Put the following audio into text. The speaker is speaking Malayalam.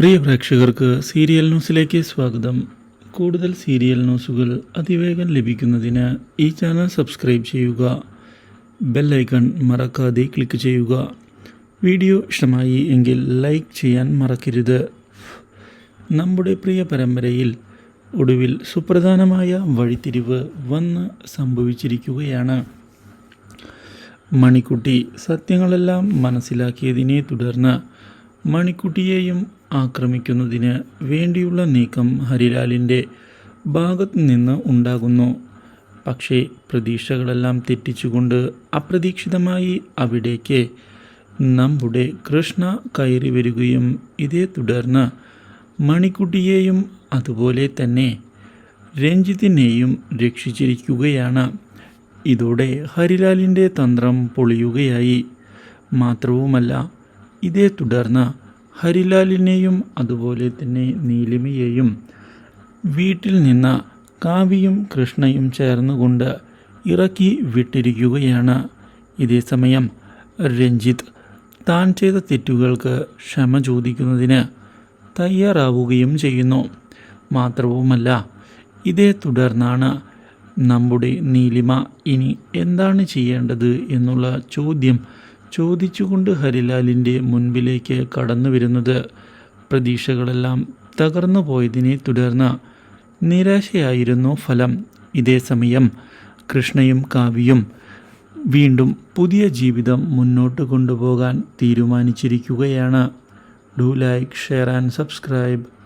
പ്രിയ പ്രേക്ഷകർക്ക് സീരിയൽ ന്യൂസിലേക്ക് സ്വാഗതം. കൂടുതൽ സീരിയൽ ന്യൂസുകൾ അതിവേഗം ലഭിക്കുന്നതിന് ഈ ചാനൽ സബ്സ്ക്രൈബ് ചെയ്യുക. ബെല്ലൈക്കൺ മറക്കാതെ ക്ലിക്ക് ചെയ്യുക. വീഡിയോ ഇഷ്ടമായി എങ്കിൽ ലൈക്ക് ചെയ്യാൻ മറക്കരുത്. നമ്മുടെ പ്രിയ പരമ്പരയിൽ ഒടുവിൽ സുപ്രധാനമായ വഴിത്തിരിവ് വന്ന് സംഭവിച്ചിരിക്കുകയാണ്. മണിക്കുട്ടി സത്യങ്ങളെല്ലാം മനസ്സിലാക്കിയതിനെ തുടർന്ന് മണിക്കുട്ടിയെയും ആക്രമിക്കുന്നതിന് വേണ്ടിയുള്ള നീക്കം ഹരിലാലിന്റെ ഭാഗത്തു നിന്ന് ഉണ്ടാകുന്നു. പക്ഷേ പ്രതീക്ഷകളെല്ലാം തെറ്റിച്ചുകൊണ്ട് അപ്രതീക്ഷിതമായി അവിടേക്ക് നമ്മുടെ കൃഷ്ണ കയറി വരികയും ഇതേ തുടർന്ന് മണിക്കുട്ടിയെയും അതുപോലെ തന്നെ രഞ്ജിത്തിനെയും രക്ഷിച്ചിരിക്കുകയാണ്. ഇതോടെ ഹരിലാലിന്റെ തന്ത്രം പൊളിയുകയായി. മാത്രവുമല്ല ഇതേ തുടർന്ന് ഹരിലാലിനെയും അതുപോലെ തന്നെ നീലിമയെയും വീട്ടിൽ നിന്ന് കാവ്യയും കൃഷ്ണയും ചേർന്നുകൊണ്ട് ഇറക്കി വിട്ടിരിക്കുകയാണ്. ഇതേസമയം രഞ്ജിത്ത് താൻ ചെയ്ത തെറ്റുകൾക്ക് ക്ഷമ ചോദിക്കുന്നതിന് തയ്യാറാവുകയും ചെയ്യുന്നു. മാത്രവുമല്ല ഇതേ തുടർന്നാണ് നമ്മുടെ നീലിമ ഇനി എന്താണ് ചെയ്യേണ്ടത് എന്നുള്ള ചോദ്യം ചോദിച്ചുകൊണ്ട് ഹരിലാലിന്റെ മുൻപിലേക്ക് കടന്നു വരുന്നത് പ്രതീക്ഷകളെല്ലാം തകർന്നു പോയതിനെ തുടർന്ന് നിരാശയായിരുന്നു ഫലം. ഇതേസമയം കൃഷ്ണയും കാവ്യയും വീണ്ടും പുതിയ ജീവിതം മുന്നോട്ട് കൊണ്ടുപോകാൻ തീരുമാനിച്ചിരിക്കുകയാണ്. Do like share and subscribe.